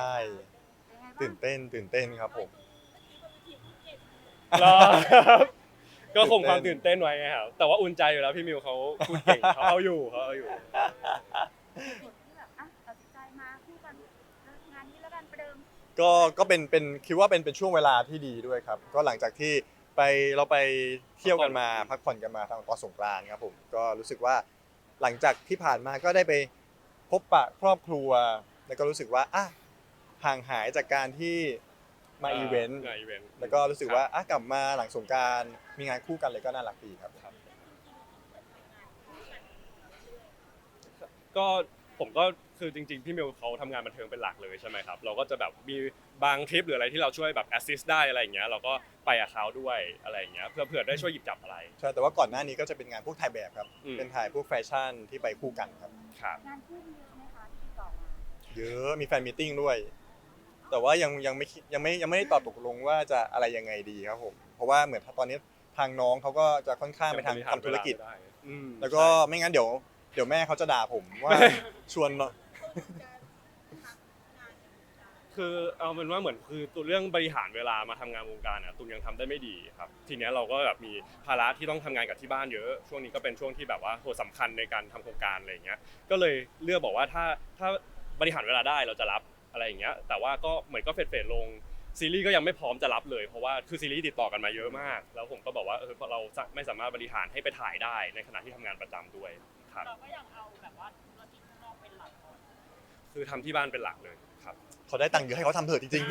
ใช่เป็นไงบ้างตื่นเต้นตื่นเต้นครับผมรอครับก็คงตื่นเต้นความตื่นเต้นไว้ไงครับแต่ว่าอุ่นใจอยู่แล้วพี่มิวเขาพูดเก่งเขาเอาอยู่เขาเอาอยู่เหตุที่แบบอะตัดสินใจมาคู่กันเลิกงานนี้แล้วกันประเดิมก็ก็เป็นเป็นคิดว่าเป็นเป็นช่วงเวลาที่ดีด้วยครับ ก็หลังจากที่ไปเราไปเที่ยวกันมาพักผ่อนกันมาทางตอนสงกรานต์ครับผมก็รู้สึกว่าหลังจากที่ผ่านมาก็ได้ไปพบปะครอบครัว แล้วก็รู้สึกว่าอะ ห่างหายจากการที่มาอีเวนต์งานอีเวนต์แล้วก็รู้สึกว่าอะกลับมาหลังสงกรารมีงานคู่กันเลยก็น่ารักดีครับ ก็ผมก็คือจริงๆพี่มิวเขาทำงานบันเทิงเป็นหลักเลยใช่ไหมครับ เราก็จะแบบมีบางทริปหรืออะไรที่เราช่วยแบบแอสซิสได้อะไรอย่างเงี้ยเราก็ไปกับเขาด้วยอะไรอย่างเงี้ยเพื่อเผื่อได้ช่วยหยิบจับอะไร ใช่แต่ว่าก่อนหน้านี้ก็จะเป็นงานพวกถ่ายแบบครับ อืม เป็นถ่ายพวกแฟชั่นที่ไปคู่กันครับ ครับ งานคู่มีเยอะไหมคะที่ติดต่อมาเยอะมีแฟนมีตติ้งด้วย แต่ว่ายังยังไม่คิดยังไม่ยังไม่ได้ตอบตกลงว่าจะอะไรยังไงดีครับผม เพราะว่าเหมือนตอนนี้ทางน้องเขาก็จะค่อนข้างไปทางทำธุรกิจได้อืมแล้วก็ไม่งั้นเดี๋ยว เดี๋ยวแม่เขาจะด่าผมว่าชวนเนอะคือเอาเป็นว่าเหมือนคือตัวเรื่องบริหารเวลามาทำงานวงการอะตุนยังทำได้ไม่ดีครับ ทีเนี้ยเราก็แบบมีภาระที่ต้องทำงานกับที่บ้านเยอะ ช่วงนี้ก็เป็นช่วงที่แบบว่าโหสำคัญในการทำโครงการอะไรอย่างเงี้ย ก็เลยเลือกบอกว่าถ้าถ้าบริหารเวลาได้เราจะรับ อะไรอย่างเงี้ยแต่ว่าก็เหมือนก็เฟดเฟดลงซีรีส์ก็ยังไม่พร้อมจะรับเลยเพราะว่าคือซีรีส์ติดต่อกันมาเยอะมาก แล้วผมก็บอกว่าเออเราจะไม่สามารถบริหารให้ไปถ่ายได้ในขณะที่ทำงานประจำด้วยครับเราก็ยังเอาแบบว่าธุรกิจข้างนอกเป็นหลักก่อนคือทำที่บ้านเป็นหลักเลยครับเขาได้ตังค์เยอะให้เขาทำเถอะจริง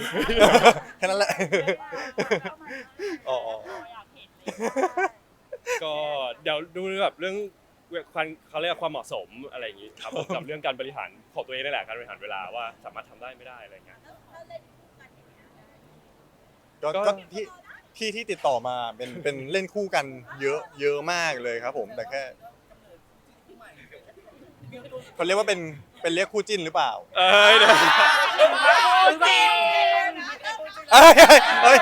ๆแค่นั้นแหละอ๋ออ๋อเราอยากเห็นเลยก็เดี๋ยวดูแบบเรื่อง ความเขาเรียกว่าความเหมาะสมอะไรอย่างงี้ครับผมกับเรื่องการบริหารของตัวเองนี่แหละการบริหารเวลาว่าสามารถทำได้ไม่ได้อะไรเงี้ยก็ก็ ก็ที่ที่ที่ติดต่อมาเป็นเป็นเล่นคู่กันเยอะเยอะมากเลยครับ ผมแต่แค่เขาเรียกว่าเป็นเป็นเรียกคู่จิ้นหรือเปล่าเอ้ยเดี๋ยวจริงเอ้ยเอ้ยเอ้ย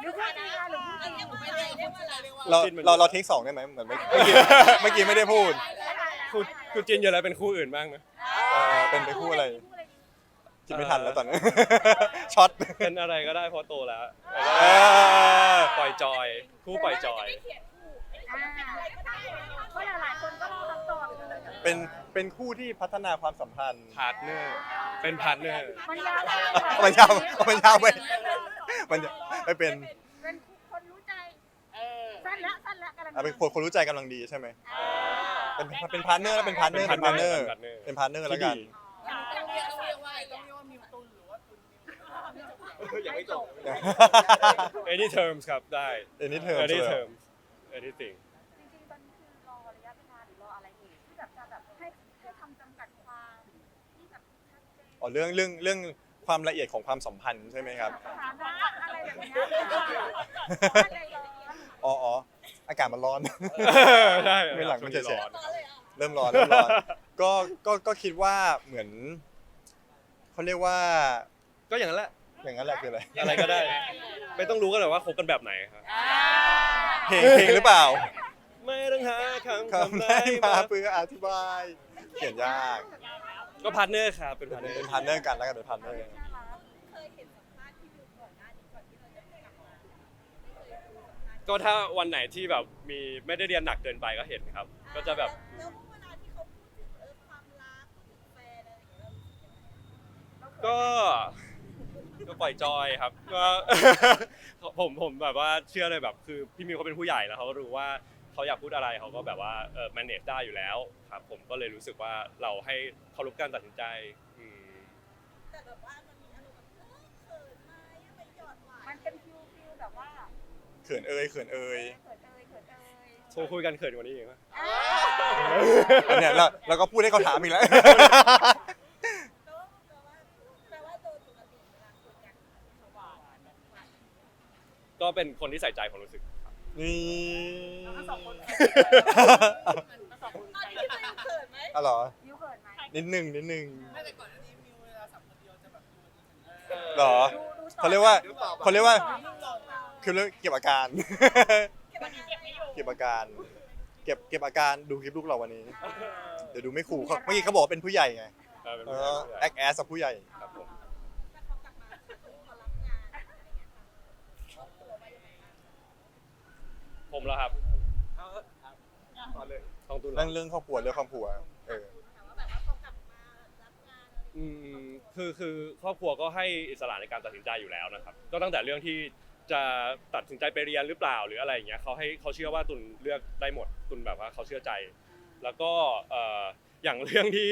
หรือคู่จริงคะหรือคู่จริง เราเราเราเทคสองได้ไหมเหมือนเมื่อกี้เมื่อกี้ไม่ได้พูดคู่คู่จินเยอะแล้วเป็นคู่อื่นบ้างนะเออเป็นเป็นคู่อะไรคิดไม่ทันแล้วตอนนี้ช็อตเป็นอะไรก็ได้เพราะโตแล้วเออปล่อยจอย คู่ปล่อยจอยอ่าเพราะหลายๆคนก็รอคำตอบอยู่เลยเป็นเป็นคู่ที่พัฒนาความสัมพันธ์พาร์ทเนอร์ เป็นพาร์ทเนอร์ มันยาวมากมันยาวมันยาวไปมันจะไม่เป็น เป็นคนรู้ใจเออ สั้นละสั้นละกำลังอะเป็นคนคนรู้ใจกำลังดีใช่ไหมเป็นเป็นพาร์ทเนอร์แล้วเป็นพาร์ทเนอร์เป็เป็นนพาร์ทเนอร์พาร์ทเนอร์เป็นพาร์ทเนอร์แล้วกันที่ดีต้องเรียกต้องเรียกว่าต้องเรียกว่ามิวตุนหรือว่าตุนมิวยังไม่จบ any terms ครับได้เอ็นนี่เธอ any terms anything จริงๆตอนนี้คือรอระยะเวลาหรือรออะไรอยู่ที่แบบจะแบบให้ให้คำจำกัดความที่แบบชัดเจนอ๋อเรื่องเรื่องเรื่องความละเอียดของความสัมพันธ์ใช่ไหมครับ สถานะอะไรแบบเนี้ยอะไรร้อนอ๋ออ๋ออากาศมันร้อน ใช่ไม่หลังมันจะเสียร้อนเริ่มร้อนเริ่มร้อนก็ก็ก็คิดว่าเหมือนเขาเรียกว่าก็อย่างนั้นแหละ อย่างนั้นแหละคืออะไรอะไรก็ได้ ไม่ต้องรู้กันเลยว่าคบกันแบบไหนครับเพลงเพลงหรือเปล่าไม่ต้องหาคำคำได้มาเพื่ออธิบายเขียนยากก็พาร์ทเนอร์ครับเป็นพาร์ทเนอร์เป็นพาร์ทเนอร์กันแล้วกันเป็นพาร์ทเนอร์ก็ ถ้าวันไหนที่แบบมีไม่ได้เรียนหนักเกินไปก็เห็นครับ ก็จะแบบแล้วเวลาที่เขาพูดถึงเออความรักพูดถึงแฟนอะไรอย่างเงี้ยก็ก็ปล่อยจอยครับก็ ผมผมแบบว่าเชื่อเลยแบบคือพี่มิวเขาเป็นผู้ใหญ่แล้วเขาก็รู้ว่าเขาอยากพูดอะไรเขาก็แบบว่าเออ manage ได้อยู่แล้วครับ ผมก็เลยรู้สึกว่าเราให้เคารพการตัดสินใจอืมแต่แบบว่ามันมีอารมณ์แบบเออเขินไหมไปหยอดหวานมันเป็นฟิวฟิวแบบว่า เขินเอ่ยเขินเอ่ยเขินเอยเขินเอยโทรคุยกันเขินกว่านี้อีกไหมอันเนี้ยเราเราก็พูดให้เขาถามอีกแล้วแปลว่าแปลว่าแปลว่าโดยปกติเวลาคุยกันเขาหวานแบบหวานก็เป็นคนที่ใส่ใจความรู้สึกครับนี่ทั้งสองคนทั้งสองคนตอนนี้พี่ยังเขินไหมอ๋อเหรอฟิวเขินไหมนิดนึงนิดนึงไม่แต่ก่อนอันนี้มิวเวลาสัมคนเดียวจะแบบดูดีเหรอ ดูดูสอนเขาเรียกว่าเขาเรียกว่าสอนสอน คือเรื่องเก็บอาการเก็บอาการ เก็บเก็บอาการดูคลิปลูกเราวันนี้ เดี๋ยวดูไม่ขู่เขาเมื่อกี้เขาบอกว่าเป็นผู้ใหญ่ไงแอคแอสกับผู้ใหญ่ผมแเขรอครัวครับเรื่องเรื่องครอบครัวเรื่องควาแบบวเมารับออคือคือครอบครัวก็ให้อิสระในการตัดสินใจอยู่แล้วนะครับ ก็ตั้งแต่เรื่องที่ จะตัดสินใจไปเรียนหรือเปล่าหรืออะไรอย่างเงี้ยเขาให้เขาเชื่อว่าตุนเลือกได้หมดตุนแบบว่าเขาเชื่อใจ แล้วก็เอ่ออย่างเรื่องที่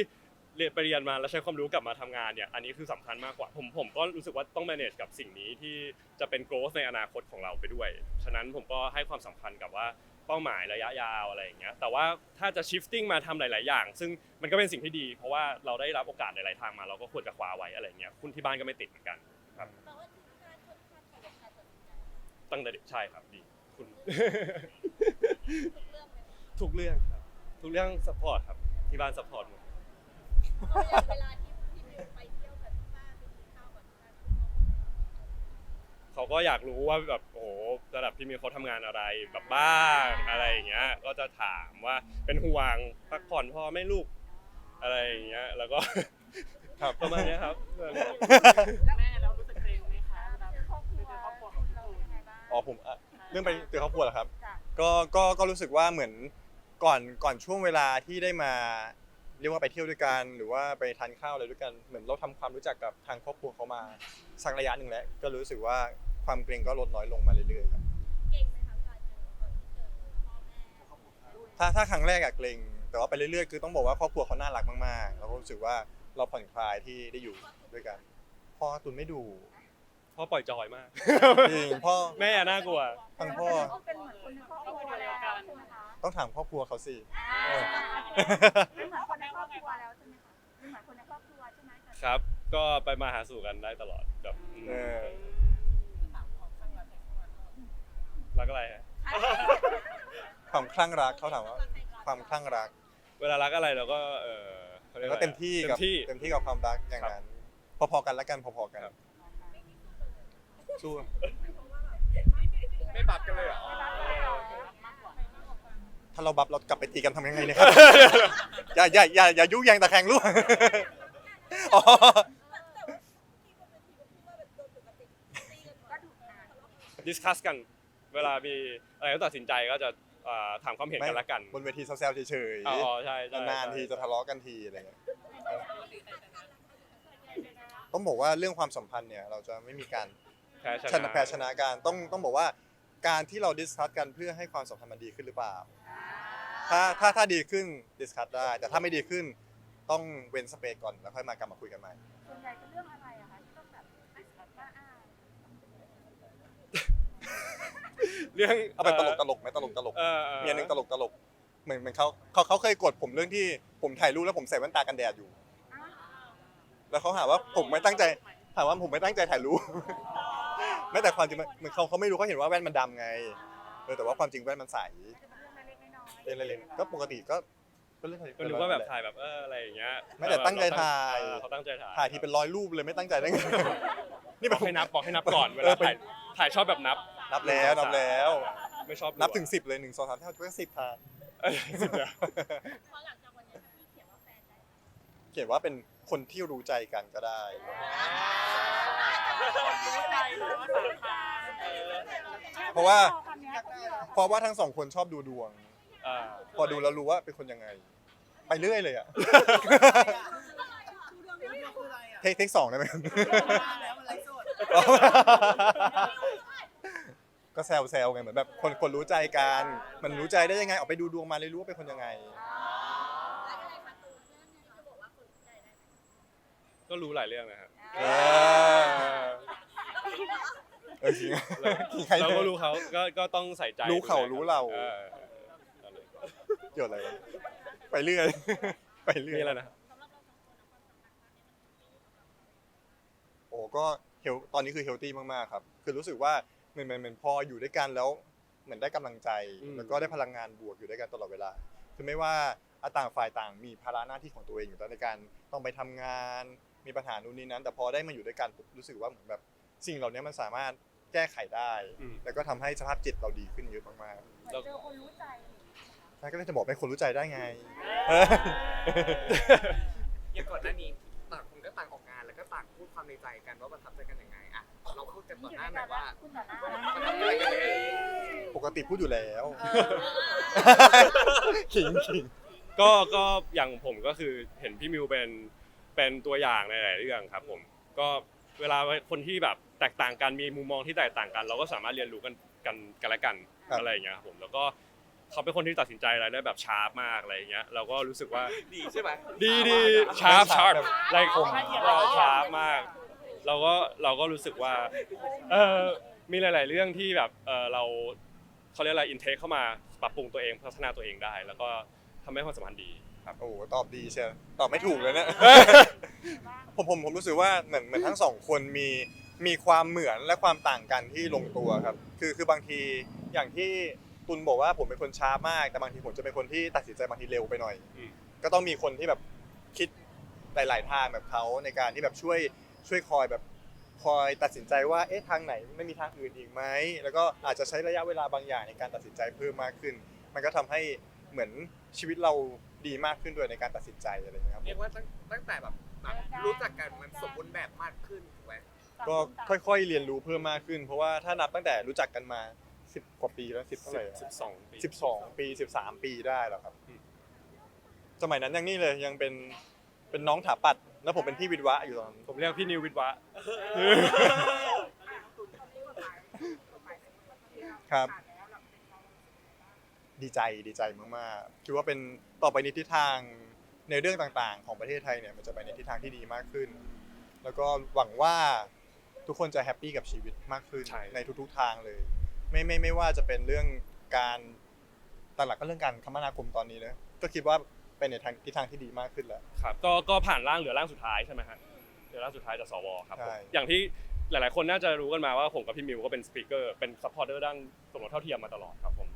เรียนไปเรียนมาแล้วใช้ความรู้กลับมาทำงานเนี่ยอันนี้คือสำคัญมากกว่าผมผมก็รู้สึกว่าต้อง manage กับสิ่งนี้ที่จะเป็น growth ในอนาคตของเราไปด้วย ฉะนั้นผมก็ให้ความสำคัญกับว่าเป้าหมายระยะยาวอะไรอย่างเงี้ยแต่ว่าถ้าจะ shifting มาทำหลาย ๆ อย่าง ซึ่งมันก็เป็นสิ่งที่ดี เพราะว่าเราได้รับโอกาสหลาย ๆ ทางมาเราก็ควรจะคว้าไว้อะไรเงี้ยคุณที่บ้านก็ไม่ติดเหมือนกัน ตั้งแต่เด็กใช่ครับดีคุณ ทุกเรื่องเลยทุกเรื่องครับ ทุกเรื่อง support ครับ ที่บ้าน support หมดก็อย่างเวลาที่ที่มิวไปเที่ยวกับที่บ้านไปกินข้าวกับที่บ้านคุณพ่อคุณแม่เขาก็อยากรู้ว่าแบบโอ้โหระดับพี่มิวเขาทำงานอะไรแบบบ้างอะไรอย่างเงี้ย ก็จะถามว่าเป็นห่วงพักผ่อนพ่อไหม่ลูกอะไรอย่างเงี้ย แล้วก็ ครับประมาณเนี้ยครับ แม่เรารู้สึก ผมอะเรื่องไปเจอครอบครัวเหรอครับ จ้ะก็ก็ก็รู้สึกว่าเหมือนก่อนก่อนช่วงเวลาที่ได้มา เรียกว่าไปเที่ยวด้วยกัน หรือว่าไปทานข้าวอะไรด้วยกันเหมือนเราทำความรู้จักกับทางครอบครัวเขามาสักระยะหนึ่งแล้วก็รู้สึกว่าความเกรงก็ลดน้อยลงมาเรื่อยๆครับเก่งไหมคะเวลาเจอตอนที่เจอพ่อแม่ถ้าถ้าครั้งแรกอะเกรงแต่ว่าไปเรื่อยๆ คือต้องบอกว่าครอบครัวเขาน่ารักมากๆเราก็รู้สึกว่าเราผ่อนคลายที่ได้อยู่ด้วยกันพ่อตุนไม่ดู พ่อปล่อยจอยมาก จริงพ่อ แม่น่ากลัวทั้งพ่อก็เป็นเหมือนคนในครอบครัวแล้วใช่ไหมคะต้องถามครอบครัวเขาสิ เออเป็นเหมือนคนในครอบครัวแล้วใช่ไหมคะเป็นเหมือนคนในครอบครัวใช่ไหมครับ ก็ไปมาหาสู่กันได้ตลอดแบบอืมเออถามของข้างหลังในข้างหลังรักอะไรฮะความคลั่งรักเขาถามว่าความคลั่งรักเวลารักอะไรเราก็เออขารียก็อะไรเต็มที่เต็กับมที่ เต็มที่กับความรักอย่างนั้น พอๆกันแล้วกันพอๆกันครับ สู้ไม่บับกันเลยเหรอถ้าเราบับเรากลับไปตีกันทำยังไงเนี่ยครับ อย่าอย่าอย่าอย่ายุแยงตะแคงลูกอ๋อก็ถูกอ่านดิสคัสกันเวลามีอะไรก็ตัดสินใจก็จะเอ่อถามความเห็นกันละกันบนเวทีแซวๆเฉยอ๋อใช่ใช่ๆนานๆทีใช่จะทะเลาะกันทีอะไรเงี้ยต้องบอกว่าเรื่องความสัมพันธ์เนี่ย เราจะไม่มีการ แพ้ชชนะแพ้ชนะกันต้องต้องบอกว่าการที่เราดิสคัสกันเพื่อให้ความสัมพันธ์มันดีขึ้นหรือเปล่า ถ้าถ้าถ้าดีขึ้นดิสคัสได้ แต่ถ้าไม่ดีขึ้นต้องเว้นสเปซก่อนแล้วค่อยมากลับมาคุยกันใหม่ ส่วนใหญ่เป็นเรื่องอะไรอะคะที่ต้องแบบว่าอ่าเรื่องเอาไปตลกตลกไหมตลกตลกเออออเมียหนึ่งตลกตลกเหมือนเหมือนเขาเขาเขาเคยกดผมเรื่องที่ผมถ่ายรูปแล้วผมใส่แว่นตากันแดดอยู่ อ้าวแล้วเขาหาว่าผมไม่ตั้งใจถามว่าผมไม่ตั้งใจถ่ายรูป ไม่แต่ความจริงมันเหมือนเขาเขาไม่รู้เขาเห็นว่าแว่นมันดำไงเออแต่ว่าความจริงแว่นมันใสจะเป็นเรื่องเล็กๆน้อยๆเล่นเล่นๆก็ปกติก็ก็เล่นก็นึกว่าแบบถ่ายแบบเอออะไรอย่างเงี้ยไม่แต่ตั้งใจถ่ายเออเขาตั้งใจถ่ายถ่ายทีเป็นร้อยรูปเลยไม่ตั้งใจได้ไง นี่บแบอบกให้นับบอกให้นับก่อนเวเอลาอเป็น ถ่ายถ่ายชอบแบบนับ นับแล้วนับแล้ว ไม่ชอบนับถึงสิบเลยหนึ่งสองสามสี่ห้าหกเจ็ดแปดสิบถ่ายเออสิบแล้วพอหลังจากวันนี้พี่เขียนว่าแฟนได้เขียนว่าเป็นคนที่รู้ใจกันก็ได้ รู้ใจรู้ว่าสำคัญเออเพราะว่าคำเนี้ยคนที่รอเพราะว่าทั้งสองคนชอบดูดวงอ่าพอดูแล้วรู้ว่าเป็นคนยังไง ไปเรื่อยเลยอะ เทคเทคสองได้ไหมแล้วมันไรสดก็แซวแซวไงเหมือนแบบคนคนรู้ใจกันมันรู้ใจได้ยังไงออกไปดูดวงมาเลยรู้ว่าเป็นคนยังไงแล้วอะไรคะตูนเรื่องนี้จะบอกว่าคนใจได้ไหมก็รู้หลายเรื่องนะครับ เออ เออจริงอะจริงใครเรานี่ยก็รู้เขาก็ก็ต้องใส่ใจรู้เขาดูแลรู้เรา ออเอาเลยเกี่ยวอะไรวะไปเรื่อย ไปเรื่อย นี่แหละไรนะสำหรับเราสองคนนะความสัมพันธ์ครั้งนี้มันโอ้ก็เฮลตอนนี้คือเฮลตี้มากๆครับ คือรู้สึกว่าเหมือนเหมือนเหมือนพออยู่ด้วยกันแล้วเหมือนได้กำลังใจแล้วก็ได้พลังงานบวกอยู่ด้วยกันตลอดเวลา คือไม่ว่าอะต่างฝ่ายต่างมีภาระหน้าที่ของตัวเองอยู่แล้วในการต้องไปทำงาน มีปัญหานู่นนี่นั้น แต่พอได้มาอยู่ด้วยกันปุ๊บรู้สึกว่าเหมือนแบบ สิ่งเหล่านี้มันสามารถแก้ไขได้ อืม แล้วก็ทำให้สภาพจิตเราดีขึ้นเยอะมากเหมือนเจอคนรู้ใจๆใช่ก็เลยจะบอกให้คนรู้ใจได้ไงอย่างก่อนหน้านี้ต่างคนก็ต่างออกงานแล้วก็ต่างพูดความในใจกันว่าประทับใจกันยังไงอะเราพูดกันต่อหน้าหน่อยว่าคุณต่อหน้าประทับใจกันยังไงปกติพูดอยู่แล้ว ขิงขิงก็ก็อย่างผมก็คือเห็นพี่มิวเป็นเป็นตัวอย่างในหลายๆเรื่องครับผมก็เวลาคนที่แบบแตกต่างกันมีมุมมองที่แตกต่างกัน เราก็สามารถเรียนรู้กันกันกันและกันครับ อะไรอย่างเงี้ยครับผมแล้วก็เขาเป็นคนที่ตัดสินใจอะไรได้แบบชาร์ปมากอะไรอย่างเงี้ยเราก็รู้สึกว่า ดีใช่ไหมดีดีชาร์ปชาร์ปแบบไล่คมเราชาร์ปมาก เราก็เราก็รู้สึกว่าเออมีหลาย ๆ เรื่องที่แบบเออเราเขาเรียกอะไรอินเทคเข้ามาปรับปรุงตัวเองพัฒนาตัวเองได้ แล้วก็ทำให้ความสัมพันธ์ดีครับโอ้โหตอบดีเชียวตอบไม่ถูกเลยเนี่ย ผมผมผมรู้สึกว่าเหมือนเหมือนทั้งสองคนมี มีความเหมือนและความต่างกันที่ลงตัวครับ คือคือบางทีอย่างที่ตุนบอกว่าผมเป็นคนช้ามาก แต่บางทีผมจะเป็นคนที่ตัดสินใจบางทีเร็วไปหน่อยอืมก็ต้องมีคนที่แบบคิดหลาย ๆ ทางแบบเขาในการที่แบบช่วยช่วยคอยแบบคอยตัดสินใจว่าเอ๊ะทางไหนไม่มีทางอื่นอีกไหมแล้วก็อาจจะใช้ระยะเวลาบางอย่างในการตัดสินใจเพิ่มมากขึ้น มันก็ทำให้เหมือนชีวิตเราดีมากขึ้นด้วยในการตัดสินใจอะไรอย่างเงี้ยครับเรียกว่าตั้งตั้งแต่แบบแบบรู้จักกันมันสมบูรณ์แบบมากขึ้นถู กไหมก็ค่อยๆเรียนรู้เพิ่มมากขึ้น เพราะว่าถ้านับตั้งแต่รู้จักกันมา 10 กว่าปีแล้ว10เท่าไหร่สิบสองปีสิบสองปี13ปีได้แล้วครับ สมัยนั้นยังนี่เลยยังเป็นเป็นน้องถาปัด แล้วผมเป็นพี่วิทวะอยู่ตอนนั้นผมเรียกพี่นิววิทย์วะ ครับ ดีใจดีใจมากๆคิดว่าเป็นต่อไปในทิศทางในเรื่องต่างๆ ของประเทศไทยเนี่ยมันจะไปในทิศทางที่ดีมากขึ้น แล้วก็หวังว่า ทุกคนจะแฮปปี้กับชีวิตมากขึ้นใช่ ในทุกๆทางเลย ไม่ไม่ไม่ว่าจะเป็นเรื่องการตหลักก็เรื่องการคมนาคมตอนนี้นะก็คิดว่าเป็นในทางทิศทางที่ดีมากขึ้นแล้ว ครับก็ก็ผ่านร่างเหลือร่างสุดท้ายใช่ไหมฮะเหลือร่างสุดท้ายจากสวครับผมใช่ อย่างที่หลาย ๆ คนน่าจะรู้กันมาว่าผมกับพี่มิวก็เป็นสปีกเกอร์เป็นซัพพอร์เตอร์ด้านสมรสเท่าเทียมมาตลอดครับผม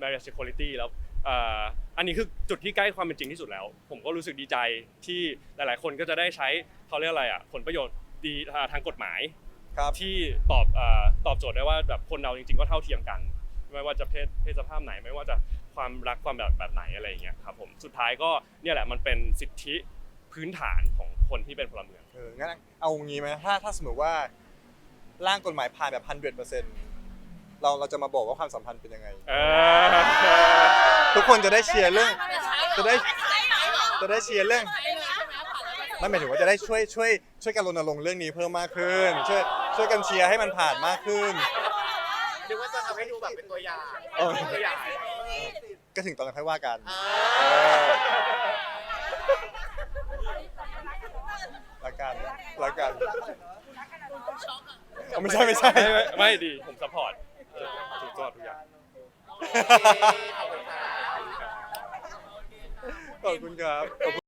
marriage equality แล้วเอ่ออันนี้คือจุดที่ใกล้ความเป็นจริงที่สุดแล้ว ผมก็รู้สึกดีใจที่หลาย ๆ คนก็จะได้ใช้เขาเรียกอะไรอะผลประโยชน์ดีทางกฎหมาย ครับ ที่ตอบเอ่อตอบโจทย์ได้ว่าแบบคนเราจริงๆก็เท่าเทียมกัน ไม่ว่าจะเพศเพศสภาพไหน ไม่ว่าจะความรักความแบบแบบไหนอะไรอย่างเงี้ยครับผมสุดท้ายก็เนี่ยแหละมันเป็นสิทธิพื้นฐานของคนที่เป็นพลเมือง เอองั้นเอางี้ไหมถ้าถ้าสมมติว่าร่างกฎหมายผ่านแบบพันเเปอร์เซ็นต์เราเราจะมาบอกว่าความสัมพันธ์เป็นยังไง เออทุกคนจะได้เชียร์เรื่อง จะได้ จะได้เชียร์เรื่องไม่หมายถึงว่าจะได้ช่วยช่วยช่วยกันรณรงค์เรื่องนี้เพิ่มมากขึ้นช่วย ช่วยกันเชียร์ให้มันผ่านมากขึ้นนึกว่าจะทำให้ดูแบบเป็นตัวอย่างเออเป็นตัวอย่างก็ถึงตอนนั้นค่อยว่ากัน อ่าเออละกันละกันเอาไม่ใช่ไม่ใช่ ไม่ไม่ไม่ดีผมซัพพอร์ตถูกต้องทุกอย่าง โอเคขอบคุณครับ ขอบคุณครับ